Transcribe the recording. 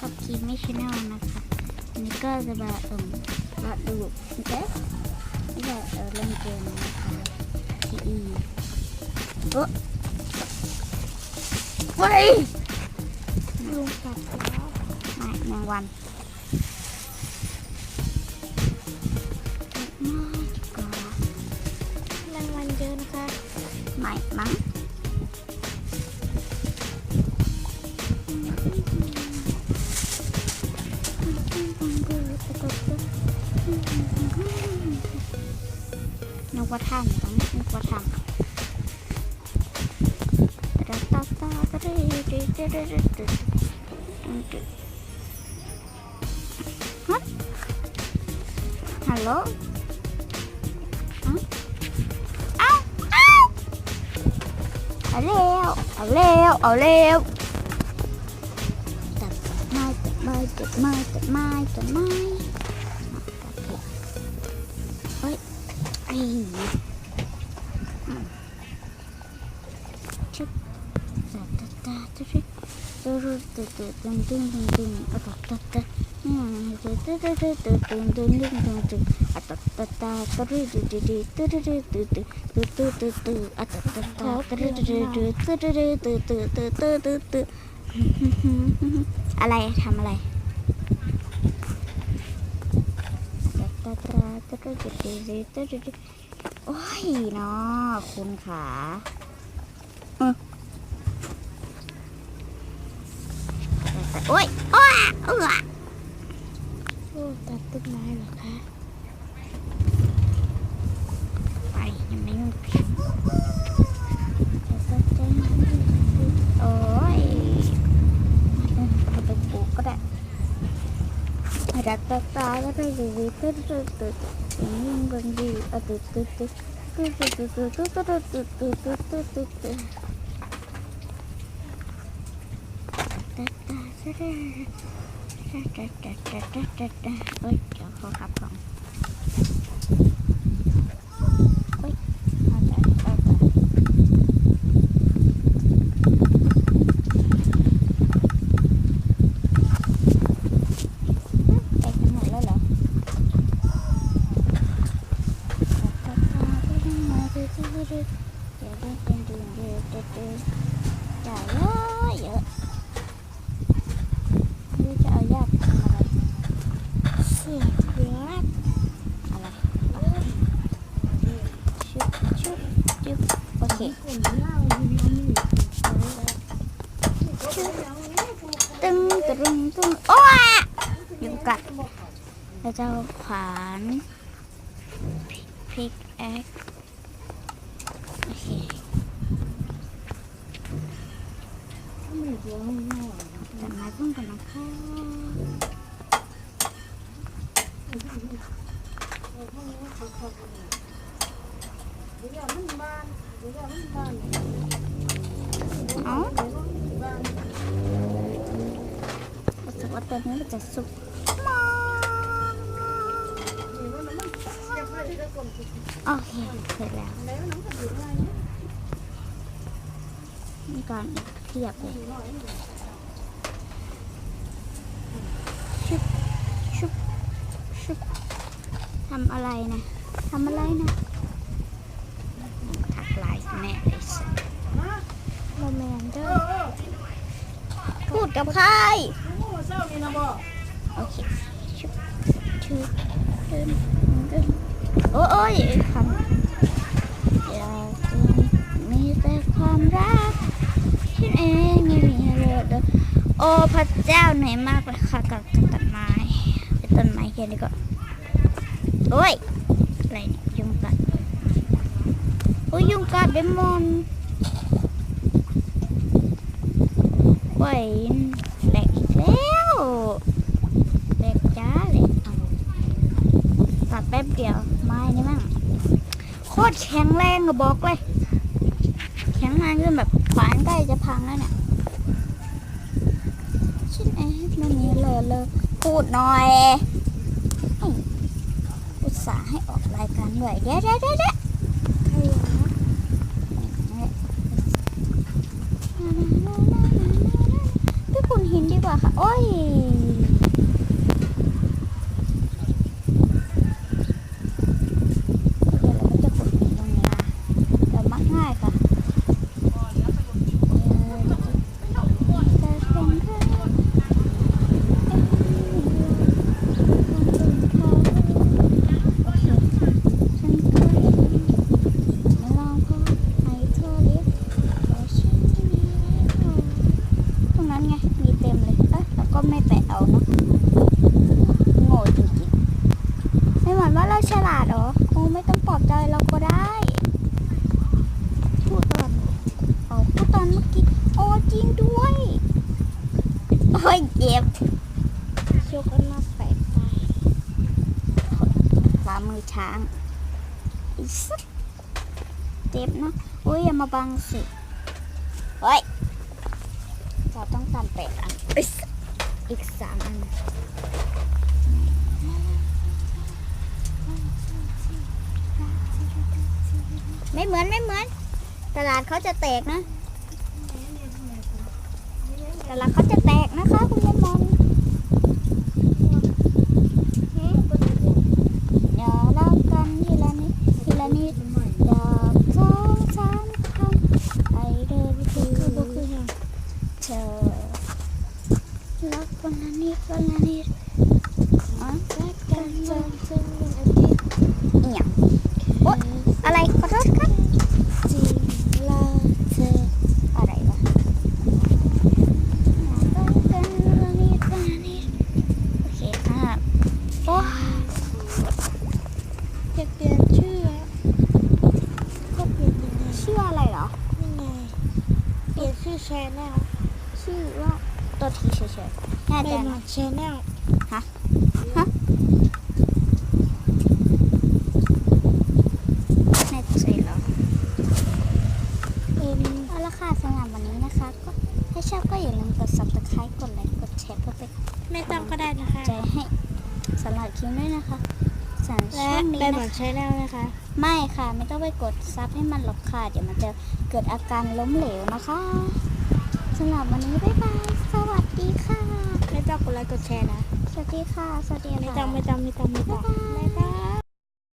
กับคีไม่ชแนลนะคะอันนี้ก็จะมาเอ่มมาดูเจ๊ไม่ใช่เออเล่นเกมนะคะทีอีโอ้เฮ้ยลุงกัดแล้วไม่แมงวันม่ดีกว่ารางวัลเยอะนะคะ ไม่มั้ง นึกว่าท่านต้องนึกว่าท่านตาตาตาตาตาตาตาตาตาฮะฮัลโหลฮะเอ้าเอ้าเอาเร็วเอาเร็วเอาเร็วตัดไม้ตัดไม้ตัดไม้ตัดไม้ตัดไม้ ชึบตาตาตาตาตาตึ๊ดตึ๊ดตึ๊ดตึ๊ดตึ๊ดตึ๊ดตึ๊ดตึ๊ดตึ๊ดตึ๊ดตึ๊ดอืมตึ๊ดตึ๊ดตึ๊ดตึ๊ดตึ๊ดตึ๊ดตึ๊ดตึ๊ดตึ๊ดตึ๊ดอะตาตาตาตึ๊ดตึ๊ดตึ๊ดตึ๊ดตึ๊ดตึ๊ดตึ๊ดตึ๊ดตึ๊ดตึ๊ดตึ๊ดตึ๊ดอะตาตาตาตึ๊ดตึ๊ดตึ๊ดดึดตึ๊ดตึ๊ดตึ๊ดตึ๊ดตึ๊ดตึ๊ดตึ๊ดอะไรทำอะไรตา ตึ๊ดตึ๊ดตึ๊ดตึ๊ดตึ๊ดตึ๊ดโอ้ยเนาะคุณขาโอ้ยโอ้ยเออโอ้ตัดต้นไม้เหรอคะ ไปยังไม่ยุ่อ้ยเอาไปปลูกก็ได้รักตา ตาก็ได้ดีตึ๊ดตึ๊ดตึ๊ดยิ่งบังดีอะตึ๊ดตึ๊ดตึ๊ดตึ๊ดตึ๊ดตึ๊ดตึ๊ดตึ๊ดตึ๊ดตึ๊ดตึ๊ดตึ๊ดตึ๊ดตึ๊ดตาตาซะได้ตาตาตาตาตาตาตาเอ้ยเดี๋ยวเขาขับของ เอาไปเอาไปไปกันหมดแล้วเหรอ จ่ายเยอะเยอะดูจะเอายากทำอะไรเสือเผือกอะไรชุบชุบชุบโอเคตึงตึงตึงโอ้ยยุงกัดแล้วเจ้าขวานพิกแอค โอเคแต่ไม้พุ่งกันนะคะเอารู้สึกว่าตัวนี้มันจะสุก โอเคเสร็จแล้วนี่ก่อนอีกเทียบเลยชุบชุบชุบทำอะไรนะทำอะไรนะทักไลน์แม่เลยสิโมแมนเดอร์พูดกับใครโอเคชุบชุบดึงดึง โอ้ยคำอยากจะมีแต่ความรักฉันเองไม่มีเลยเด้อโอ้พระเจ้าเหนื่อยมากเลยค่ะกับกับต้นไม้ไอ้ต้นไม้แค่นี้ก็โอ้ยอะไรเนี่ยยุงกัดโอ้ยยุงกัดเดมอนโอ้ยแหลกอีกแล้วแหลกจ้าเลยเอาตัดแป๊บเดียว ตรแข็งแรงอะบอกเลย แข็งแรงจนแบบขวานใกล้จะพังแล้วเนี่ยชิ้นเอ๊ะไม่มีเลยเลยพูดหน่อยอุตส่าห์ให้ออกรายการด้วยเดี๋ยเดี๋ยวเดี๋ยวเดี๋ยวใครวะพี่คุณหินดีกว่าค่ะ โอ้ย ไม่ไปเอาเนาะโง่จริงๆไม่เหมือนว่าเราฉลาดเหรอโอ้ไม่ต้องปลอบใจเราก็ได้พูดตอนอ๋อพูดตอนเมื่อกี้โอ้จริงด้วย โอ้ยเจ็บโชคกันมาแปลกไปฝ่ามือช้างอีสักเจ็บเนอะอุ้ยอย่ามาบังสิเฮ้ยเราต้องตำแปดอัน อีกสามอันไม่เหมือนไม่เหมือน ตลาดเขาจะแตกนะ ตลาดเขาจะแตกนะคะคุณยายมอนอย่าเล่ากันทีละนิดทีละนิดดอกสองสามคำไอเดินคือ คือบ่คือหยัง เธอรัก วันละนิดวันละนิดอ๋อรักกันจนถึงวันอาทิตย์เอียงโอ๊ยอะไรขอโทษครับจริงละเธออะไรวะรักกันวันละนิดวันละนิดโอเคค่ะโอ้อยากเปลี่ยนชื่ออะก็เปลี่ยนยังไงชื่ออะไรเหรอนี่ไงเปลี่ยนชื่อแชนแนลชื่อว่า ตัวทีเฉยๆแน่ไปใจหไหมมดแชนแนลแน่ใจเหรอเป็นเอาละค่ะสำหรับวันนี้นะคะ ก็ถ้าชอบก็อย่าลืมกด subscribe กดไลค์กดแชร์เพื่อเป็นไม่ต้องก็ได้นะคะ ใจให้สำหรับคลิปด้วยนะคะสำหรับและช่วงนี้ไปหมนะดคะแชนแนลนะคะ ไม่ค่ะ ไม่ต้องไปกดซับให้มันหรอกค่ะ เดี๋ยวมันจะเกิดอาการล้มเหลวนะคะสำหรับวันนี้ บ๊ายบายส วัสดีค่ะ ไม่ต้องกดไลค์กดแชร์นะ สวัสดีค่ะ สวัสดีไม่ค่ะต้องไม่ต้องไม่ต้องไม่ต้องบ๊ายบาย